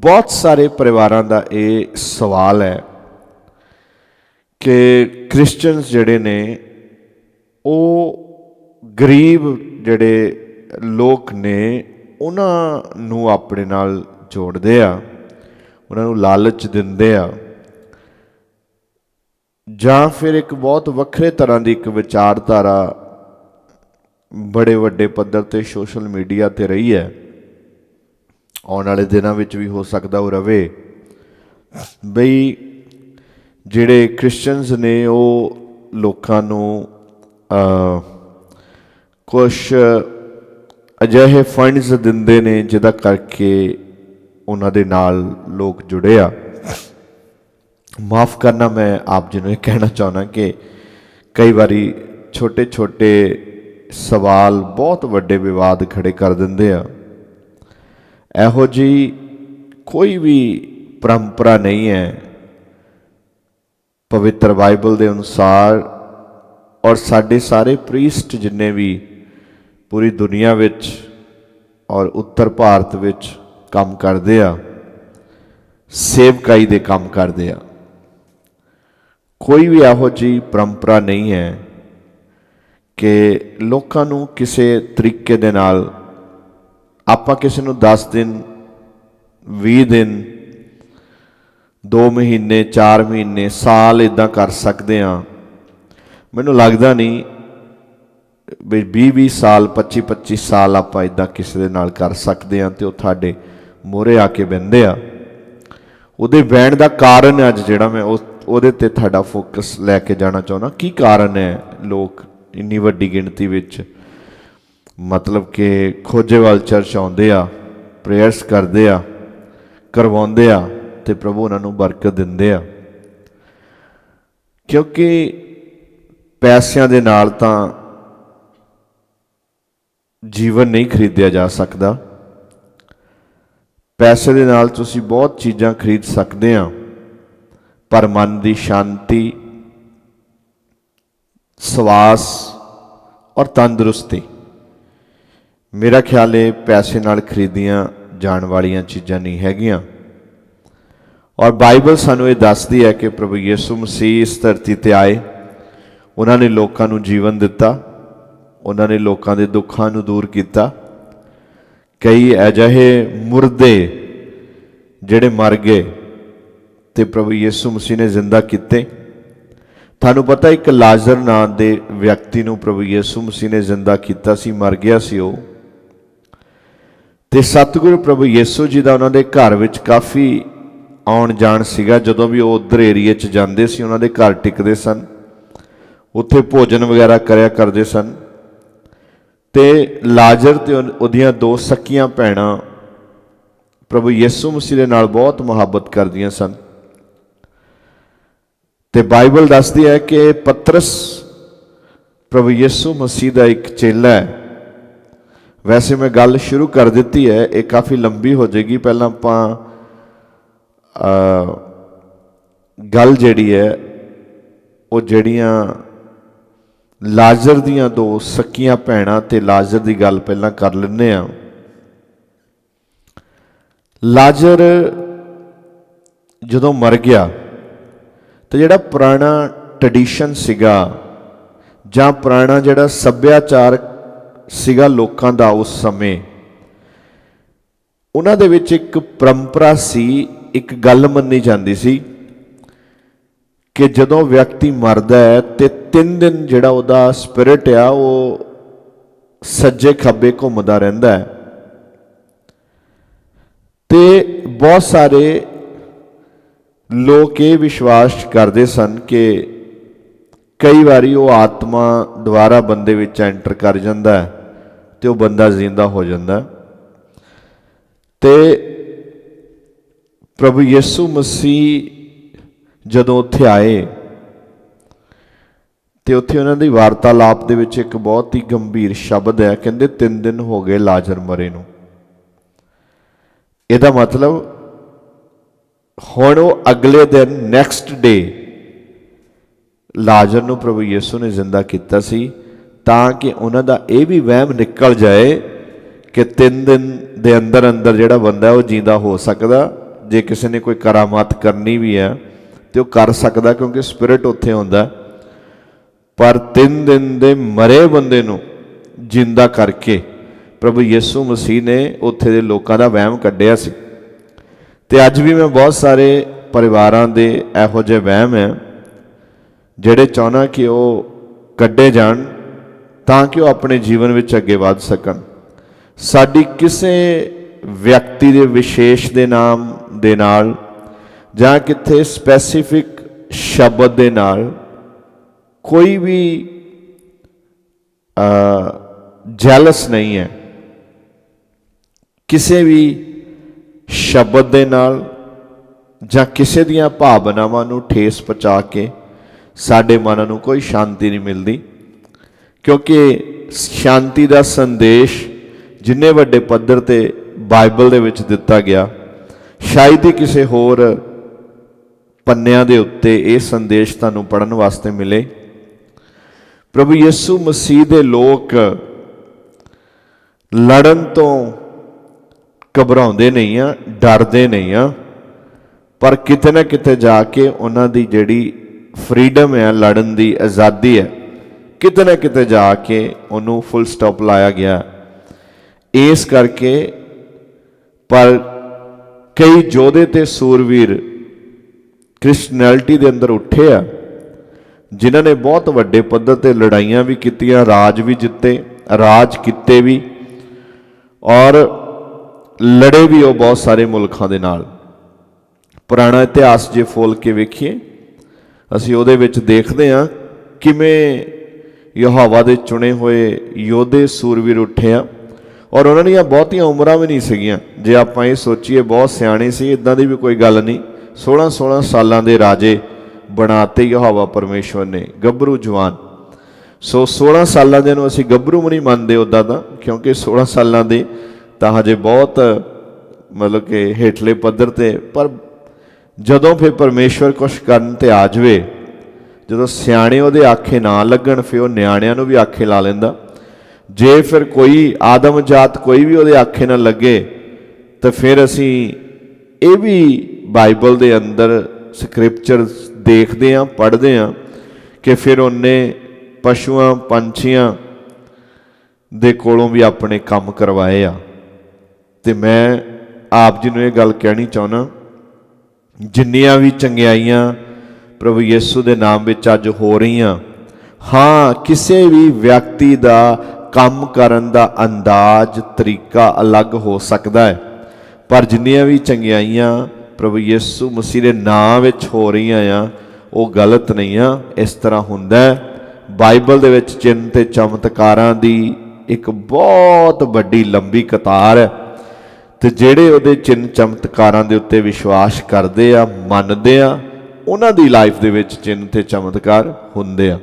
ਬਹੁਤ ਸਾਰੇ ਪਰਿਵਾਰਾਂ ਦਾ ਇਹ ਸਵਾਲ ਹੈ ਕਿ ਕ੍ਰਿਸਚੀਅਨਸ ਜਿਹੜੇ ਨੇ, ਉਹ ਗਰੀਬ ਜਿਹੜੇ ਲੋਕ ਨੇ, ਉਹਨਾਂ ਨੂੰ ਆਪਣੇ ਨਾਲ ਜੋੜਦੇ ਆ, ਉਹਨਾਂ ਨੂੰ ਲਾਲਚ ਦਿੰਦੇ ਆ। ਜਾਂ ਫਿਰ ਇੱਕ ਬਹੁਤ ਵੱਖਰੇ ਤਰ੍ਹਾਂ ਦੀ ਇੱਕ ਵਿਚਾਰਧਾਰਾ ਬੜੇ ਵੱਡੇ ਪੱਧਰ ਤੇ ਸੋਸ਼ਲ ਮੀਡੀਆ ਤੇ ਰਹੀ ਹੈ। ਆਉਣ ਵਾਲੇ ਦਿਨਾਂ ਵਿੱਚ ਵੀ ਹੋ ਸਕਦਾ ਉਹ ਰਵੇ। ਬਈ ਜਿਹੜੇ ਕ੍ਰਿਸਚੀਅਨਸ ਨੇ ਉਹ ਲੋਕਾਂ ਨੂੰ ਕੁਝ ਅਜਿਹੇ ਫੰਡਸ ਦਿੰਦੇ ਨੇ ਜਿਹਦਾ ਕਰਕੇ ਉਹਨਾਂ ਦੇ ਨਾਲ ਲੋਕ ਜੁੜੇ ਆ। ਮਾਫ ਕਰਨਾ ਮੈਂ ਆਪ ਜੀ ਨੂੰ ਇਹ ਕਹਿਣਾ ਚਾਹਣਾ ਕਿ ਕਈ ਵਾਰੀ ਛੋਟੇ ਛੋਟੇ ਸਵਾਲ ਬਹੁਤ ਵੱਡੇ ਵਿਵਾਦ ਖੜੇ ਕਰ ਦਿੰਦੇ ਆ। ਇਹੋ ਜੀ ਕੋਈ ਵੀ ਪਰੰਪਰਾ ਨਹੀਂ ਹੈ। ਪਵਿੱਤਰ ਬਾਈਬਲ ਦੇ ਅਨੁਸਾਰ ਔਰ ਸਾਡੇ ਸਾਰੇ ਪ੍ਰੀਸਟ ਜਿੰਨੇ ਵੀ ਪੂਰੀ ਦੁਨੀਆ ਵਿੱਚ ਔਰ ਉੱਤਰ ਭਾਰਤ ਵਿੱਚ ਕੰਮ ਕਰਦੇ ਆ, ਸੇਵਕਾਈ ਦੇ ਕੰਮ ਕਰਦੇ ਆ, ਕੋਈ ਵੀ ਇਹੋ ਜੀ ਪਰੰਪਰਾ ਨਹੀਂ ਹੈ ਕਿ ਲੋਕਾਂ ਨੂੰ ਕਿਸੇ ਤਰੀਕੇ ਦੇ ਨਾਲ ਆਪਾਂ ਕਿਸੇ ਨੂੰ 10 ਦਿਨ 20 ਦਿਨ 2 ਮਹੀਨੇ 4 ਮਹੀਨੇ, ਸਾਲ ਇਦਾਂ ਕਰ ਸਕਦੇ ਆ ਮੈਨੂੰ ਲੱਗਦਾ ਨਹੀਂ ਵੀ 20 20 ਸਾਲ 25 25 ਸਾਲ ਆਪਾਂ ਇਦਾਂ ਕਿਸੇ ਦੇ ਨਾਲ ਕਰ ਸਕਦੇ ਆ ਤੇ ਉਹ ਤੁਹਾਡੇ ਮੋਰੇ ਆ ਕੇ ਬੰਦੇ ਆ। ਉਹਦੇ ਵੈਣ ਦਾ ਕਾਰਨ ਅੱਜ ਜਿਹੜਾ ਮੈਂ ਉਸ ਉਹਦੇ ਤੇ ਤੁਹਾਡਾ ਫੋਕਸ ਲੈ ਕੇ ਜਾਣਾ ਚਾਹੁੰਦਾ। ਕੀ ਕਾਰਨ ਹੈ ਲੋਕ ਇੰਨੀ ਵੱਡੀ ਗਿਣਤੀ ਵਿੱਚ ਮਤਲਬ ਕਿ ਖੋਜੇਵਾਲ ਚਰਚ ਆਉਂਦੇ ਆ ਪ੍ਰੇਅਰਸ ਕਰਦੇ ਆ, ਕਰਵਾਉਂਦੇ ਆ ਤੇ ਪ੍ਰਭੂ ਉਹਨਾਂ ਨੂੰ ਬਰਕਤ ਦਿੰਦੇ ਆ। ਕਿਉਂਕਿ ਪੈਸਿਆਂ ਦੇ ਨਾਲ ਤਾਂ ਜੀਵਨ ਨਹੀਂ ਖਰੀਦਿਆ ਜਾ ਸਕਦਾ। ਪੈਸੇ ਦੇ ਨਾਲ ਤੁਸੀਂ ਬਹੁਤ ਚੀਜ਼ਾਂ ਖਰੀਦ ਸਕਦੇ ਆ, ਪਰ ਮਨ ਦੀ ਸ਼ਾਂਤੀ, ਸਵਾਸ ਔਰ ਤੰਦਰੁਸਤੀ ਮੇਰਾ ਖਿਆਲ ਹੈ ਪੈਸੇ ਨਾਲ ਖਰੀਦੀਆਂ ਜਾਣ ਵਾਲੀਆਂ ਚੀਜ਼ਾਂ ਨਹੀਂ ਹੈਗੀਆਂ। ਔਰ ਬਾਈਬਲ ਸਾਨੂੰ ਇਹ ਦੱਸਦੀ ਹੈ ਕਿ ਪ੍ਰਭੂ ਯਿਸੂ ਮਸੀਹ ਇਸ ਧਰਤੀ ਤੇ ਆਏ। ਉਹਨਾਂ ਨੇ ਲੋਕਾਂ ਨੂੰ ਜੀਵਨ ਦਿੱਤਾ। ਉਹਨਾਂ ਨੇ ਲੋਕਾਂ ਦੇ ਦੁੱਖਾਂ ਨੂੰ ਦੂਰ ਕੀਤਾ। ਕਈ ਅਜਿਹੇ ਮੁਰਦੇ ਜਿਹੜੇ ਮਰ ਗਏ ਤੇ ਪ੍ਰਭੂ ਯਿਸੂ ਮਸੀਹ ਨੇ ਜ਼ਿੰਦਾ ਕੀਤੇ। ਤੁਹਾਨੂੰ ਪਤਾ ਇੱਕ ਲਾਜ਼ਰ ਨਾਂ ਦੇ ਵਿਅਕਤੀ ਨੂੰ ਪ੍ਰਭੂ ਯਿਸੂ ਮਸੀਹ ਨੇ ਜ਼ਿੰਦਾ ਕੀਤਾ ਸੀ, ਮਰ ਗਿਆ ਸੀ ਉਹ। ਤੇ ਸਤਿਗੁਰੂ ਪ੍ਰਭੂ ਯਿਸੂ ਜੀ ਦਾ ਉਹਨਾਂ ਦੇ ਘਰ ਵਿੱਚ ਕਾਫੀ ਆਉਣ ਜਾਣ ਸੀਗਾ। ਜਦੋਂ ਵੀ ਉਹ ਉਧਰ ਏਰੀਏ 'ਚ ਜਾਂਦੇ ਸੀ, ਉਹਨਾਂ ਦੇ ਘਰ ਟਿਕਦੇ ਸਨ। ਉੱਥੇ ਭੋਜਨ ਵਗੈਰਾ ਕਰਿਆ ਕਰਦੇ ਸਨ। ਤੇ ਲਾਜ਼ਰ ਤੇ ਉਹਦੀਆਂ ਦੋ ਸਕੀਆਂ ਭੈਣਾਂ ਪ੍ਰਭੂ ਯਿਸੂ ਮਸੀਹ ਦੇ ਨਾਲ ਬਹੁਤ ਮੁਹੱਬਤ ਕਰਦੀਆਂ ਸਨ। ਤੇ ਬਾਈਬਲ ਦੱਸਦੀ ਹੈ ਕਿ ਪਤਰਸ ਪ੍ਰਭੂ ਯਿਸੂ ਮਸੀਹ ਦਾ ਇੱਕ ਚੇਲਾ ਹੈ। ਵੈਸੇ ਮੈਂ ਗੱਲ ਸ਼ੁਰੂ ਕਰ ਦਿੱਤੀ ਹੈ, ਇਹ ਕਾਫੀ ਲੰਬੀ ਹੋ ਜਾਏਗੀ। ਪਹਿਲਾਂ ਆਪਾਂ ਗੱਲ ਜਿਹੜੀ ਹੈ, ਉਹ ਜਿਹੜੀਆਂ ਲਾਜ਼ਰ ਦੀਆਂ ਦੋ ਸਕੀਆਂ ਭੈਣਾਂ ਤੇ ਲਾਜ਼ਰ ਦੀ ਗੱਲ ਪਹਿਲਾਂ ਕਰ ਲੈਂਦੇ ਆ ਲਾਜ਼ਰ ਜਦੋਂ ਮਰ ਗਿਆ, ਤੇ ਜਿਹੜਾ ਪੁਰਾਣਾ ਟ੍ਰੈਡੀਸ਼ਨ ਸੀਗਾ ਜਾਂ ਪੁਰਾਣਾ ਜਿਹੜਾ ਸੱਭਿਆਚਾਰ ਸੀਗਾ ਲੋਕਾਂ ਦਾ ਉਸ ਸਮੇਂ। ਉਹਨਾਂ ਦੇ ਵਿੱਚ ਇੱਕ ਪਰੰਪਰਾ ਸੀ, ਇੱਕ ਗੱਲ ਮੰਨੀ ਜਾਂਦੀ ਸੀ ਕਿ ਜਦੋਂ ਵਿਅਕਤੀ ਮਰਦਾ ਹੈ ਤੇ 3 ਦਿਨ ਜਿਹੜਾ ਉਹਦਾ ਸਪਿਰਿਟ ਆ, ਉਹ ਸੱਜੇ ਖੱਬੇ ਘੁੰਮਦਾ ਰਹਿੰਦਾ ਹੈ। ਤੇ ਬਹੁਤ ਸਾਰੇ ਲੋਕ ਇਹ ਵਿਸ਼ਵਾਸ ਕਰਦੇ ਸਨ ਕਿ ਕਈ ਵਾਰੀ ਉਹ ਆਤਮਾ ਦੁਆਰਾ ਬੰਦੇ ਵਿੱਚ ਐਂਟਰ ਕਰ ਜਾਂਦਾ ਹੈ। ਤੇ ਉਹ ਬੰਦਾ ਜ਼ਿੰਦਾ ਹੋ ਜਾਂਦਾ ਤੇ ਪ੍ਰਭੂ ਯਿਸੂ ਮਸੀਹ ਜਦੋਂ ਉੱਥੇ ਆਏ, ਤੇ ਉੱਥੇ ਉਹਨਾਂ ਦੀ ਵਾਰਤਾਲਾਪ ਦੇ ਵਿੱਚ ਇੱਕ ਬਹੁਤ ਹੀ ਗੰਭੀਰ ਸ਼ਬਦ ਹੈ, ਕਹਿੰਦੇ ਤਿੰਨ ਦਿਨ ਹੋ ਗਏ ਲਾਜ਼ਰ ਮਰੇ ਨੂੰ। ਇਹਦਾ ਮਤਲਬ ਹੁਣ ਉਹ ਅਗਲੇ ਦਿਨ ਨੈਕਸਟ ਡੇ ਲਾਜ਼ਰ ਨੂੰ ਪ੍ਰਭੂ ਯਿਸੂ ਨੇ ਜ਼ਿੰਦਾ ਕੀਤਾ ਸੀ। ਤਾਂ ਕਿ ਉਹਨਾਂ ਦਾ ਇਹ ਵੀ ਵਹਿਮ ਨਿਕਲ ਜਾਏ ਕਿ ਤਿੰਨ ਦਿਨ ਦੇ ਅੰਦਰ ਅੰਦਰ ਜਿਹੜਾ ਬੰਦਾ ਉਹ ਜਿੰਦਾ ਹੋ ਸਕਦਾ, ਜੇ ਕਿਸੇ ਨੇ ਕੋਈ ਕਰਾਮਾਤ ਕਰਨੀ ਵੀ ਹੈ ਤੇ ਉਹ ਕਰ ਸਕਦਾ ਕਿਉਂਕਿ ਸਪਿਰਿਟ ਉੱਥੇ ਹੁੰਦਾ। ਪਰ ਤਿੰਨ ਦਿਨ ਦੇ ਮਰੇ ਬੰਦੇ ਨੂੰ ਜਿੰਦਾ ਕਰਕੇ ਪ੍ਰਭੂ ਯਿਸੂ ਮਸੀਹ ਨੇ ਉੱਥੇ ਦੇ ਲੋਕਾਂ ਦਾ ਵਹਿਮ ਕੱਢਿਆ ਸੀ। ਤੇ ਅੱਜ ਵੀ ਮੈਂ ਬਹੁਤ ਸਾਰੇ ਪਰਿਵਾਰਾਂ ਦੇ ਇਹੋ ਜਿਹੇ ਵਹਿਮ ਹੈ, ਜਿਹੜੇ ਚਾਹਨਾ ਕਿ ਉਹ ਕੱਢੇ ਜਾਣ। ਤਾਂ ਕਿ ਉਹ ਆਪਣੇ ਜੀਵਨ ਵਿੱਚ ਅੱਗੇ ਵਧ ਸਕਣ। ਸਾਡੀ ਕਿਸੇ ਵਿਅਕਤੀ ਦੇ ਵਿਸ਼ੇਸ਼ ਦੇ ਨਾਮ ਦੇ ਨਾਲ ਜਾਂ ਕਿਤੇ ਸਪੈਸੀਫਿਕ ਸ਼ਬਦ ਦੇ ਨਾਲ ਕੋਈ ਵੀ ਜੈਲਸ ਨਹੀਂ ਹੈ। ਕਿਸੇ ਵੀ ਸ਼ਬਦ ਦੇ ਨਾਲ ਜਾਂ ਕਿਸੇ ਦੀਆਂ ਭਾਵਨਾਵਾਂ ਨੂੰ ਠੇਸ ਪਹੁੰਚਾ ਕੇ ਸਾਡੇ ਮਨ ਨੂੰ ਕੋਈ ਸ਼ਾਂਤੀ ਨਹੀਂ ਮਿਲਦੀ। ਕਿਉਂਕਿ ਸ਼ਾਂਤੀ ਦਾ ਸੰਦੇਸ਼ ਜਿੰਨੇ ਵੱਡੇ ਪੱਧਰ ਤੇ ਬਾਈਬਲ ਦੇ ਵਿੱਚ ਦਿੱਤਾ ਗਿਆ, ਸ਼ਾਇਦ ਹੀ ਕਿਸੇ ਹੋਰ ਪੰਨਿਆਂ ਦੇ ਉੱਤੇ ਇਹ ਸੰਦੇਸ਼ ਤੁਹਾਨੂੰ ਪੜਨ ਵਾਸਤੇ ਮਿਲੇ। ਪ੍ਰਭੂ ਯਿਸੂ ਮਸੀਹ ਦੇ ਲੋਕ ਲੜਨ ਤੋਂ ਘਬਰਾਉਂਦੇ ਨਹੀਂ ਆ, ਡਰਦੇ ਨਹੀਂ ਆ, ਪਰ ਕਿਤੇ ਨਾ ਕਿਤੇ ਜਾ ਕੇ ਉਹਨਾਂ ਦੀ ਜਿਹੜੀ ਫਰੀडम ਹੈ ਲੜਨ ਦੀ ਆਜ਼ਾਦੀ ਹੈ ਕਿਤੇ ਨਾ ਕਿਤੇ ਜਾ ਕੇ ਉਹਨੂੰ ਫੁੱਲ ਸਟਾਪ ਲਾਇਆ ਗਿਆ। ਇਸ ਕਰਕੇ ਪਰ ਕਈ ਯੋਧੇ ਤੇ ਸੂਰਵੀਰ ਕ੍ਰਿਸਨੈਲਿਟੀ ਦੇ ਅੰਦਰ ਉੱਠੇ ਆ, ਜਿਨ੍ਹਾਂ ਨੇ ਬਹੁਤ ਵੱਡੇ ਪੱਧਰ ਤੇ ਲੜਾਈਆਂ ਵੀ ਕੀਤੀਆਂ, ਰਾਜ ਵੀ ਜਿੱਤੇ, ਰਾਜ ਕੀਤੇ ਵੀ, ਔਰ ਲੜੇ ਵੀ ਉਹ ਬਹੁਤ ਸਾਰੇ ਮੁਲਕਾਂ ਦੇ ਨਾਲ। ਪੁਰਾਣਾ ਇਤਿਹਾਸ ਜੇ ਫੋਲ ਕੇ ਵੇਖੀਏ, ਅਸੀਂ ਉਹਦੇ ਵਿੱਚ ਦੇਖਦੇ ਹਾਂ ਕਿਵੇਂ ਯਹੋਵਾ ਦੇ ਚੁਣੇ ਹੋਏ ਯੋਧੇ ਸੂਰਵੀਰ ਉੱਠੇ ਆ। ਔਰ ਉਹਨਾਂ ਦੀਆਂ ਬਹੁਤੀਆਂ ਉਮਰਾਂ ਵੀ ਨਹੀਂ ਸੀਗੀਆਂ। ਜੇ ਆਪਾਂ ਇਹ ਸੋਚੀਏ, ਬਹੁਤ ਸਿਆਣੇ ਸੀ ਇਦਾਂ ਦੀ ਵੀ ਕੋਈ ਗੱਲ ਨਹੀਂ। 16 16 ਸਾਲਾਂ ਦੇ ਰਾਜੇ ਬਣਾਤੇ ਯਹੋਵਾ ਪਰਮੇਸ਼ਵਰ ਨੇ, ਗੱਭਰੂ ਜਵਾਨ। ਸੋ 16 ਸਾਲਾਂ ਦੇ ਨੂੰ ਅਸੀਂ ਗੱਭਰੂ ਵੀ ਨਹੀਂ ਮੰਨਦੇ ਉਦਾਂ ਤਾਂ, ਕਿਉਂਕਿ 16 ਸਾਲਾਂ ਦੇ ਤਾਂ ਹਜੇ ਬਹੁਤ, ਮਤਲਬ ਕਿ ਹੇਠਲੇ ਪੱਧਰ ਤੇ, ਪਰ ਜਦੋਂ ਫਿਰ ਪਰਮੇਸ਼ਵਰ ਕੁਛ ਕਰਨ ਤੇ ਆ ਜਾਵੇ ਜਦੋਂ ਸਿਆਣੇ ਉਹਦੇ ਆਖੇ ਨਾ ਲੱਗਣ, ਫਿਰ ਉਹ ਨਿਆਣਿਆਂ ਨੂੰ ਵੀ ਆਖੇ ਲਾ ਲੈਂਦਾ। ਜੇ ਫਿਰ ਕੋਈ ਆਦਮ ਜਾਤ ਕੋਈ ਵੀ ਉਹਦੇ ਆਖੇ ਨਾ ਲੱਗੇ, ਤਾਂ ਫਿਰ ਅਸੀਂ ਇਹ ਵੀ ਬਾਈਬਲ ਦੇ ਅੰਦਰ ਸਕ੍ਰਿਪਚਰ ਦੇਖਦੇ ਆਂ ਪੜ੍ਹਦੇ ਆਂ ਕਿ ਫਿਰ ਉਹਨੇ ਪਸ਼ੂਆਂ, ਪੰਛੀਆਂ ਦੇ ਕੋਲੋਂ ਵੀ ਆਪਣੇ ਕੰਮ ਕਰਵਾਏ ਆ। ਤੇ ਮੈਂ ਆਪ ਜੀ ਨੂੰ ਇਹ ਗੱਲ ਕਹਿਣੀ ਚਾਹੁੰਦਾ, ਜਿੰਨੀਆਂ ਵੀ ਚੰਗਿਆਈਆਂ ਪ੍ਰਭੂ ਯਿਸੂ ਦੇ ਨਾਮ ਵਿੱਚ ਅੱਜ ਹੋ ਰਹੀਆਂ। ਹਾਂ, ਕਿਸੇ ਵੀ ਵਿਅਕਤੀ ਦਾ ਕੰਮ ਕਰਨ ਦਾ ਅੰਦਾਜ਼, ਤਰੀਕਾ ਅਲੱਗ ਹੋ ਸਕਦਾ ਹੈ। ਪਰ ਜਿੰਨੀਆਂ ਵੀ ਚੰਗਿਆਈਆਂ ਪ੍ਰਭੂ ਯਿਸੂ ਮਸੀਹ ਦੇ ਨਾਮ ਵਿੱਚ ਹੋ ਰਹੀਆਂ ਆ, ਉਹ ਗਲਤ ਨਹੀਂ ਆ, ਇਸ ਤਰ੍ਹਾਂ ਹੁੰਦਾ ਬਾਈਬਲ ਦੇ ਵਿੱਚ ਚਿੰਨ ਤੇ ਚਮਤਕਾਰਾਂ ਦੀ ਇੱਕ ਬਹੁਤ ਵੱਡੀ ਲੰਬੀ ਕਤਾਰ ਹੈ। ਤੇ ਜਿਹੜੇ ਉਹਦੇ ਚਿੰਨ ਚਮਤਕਾਰਾਂ ਦੇ ਉੱਤੇ ਵਿਸ਼ਵਾਸ ਕਰਦੇ ਆ, ਮੰਨਦੇ ਆ ਉਹਨਾਂ ਦੀ ਲਾਈਫ ਦੇ ਵਿੱਚ ਚਿੰਨ ਤੇ ਚਮਤਕਾਰ ਹੁੰਦੇ ਆ।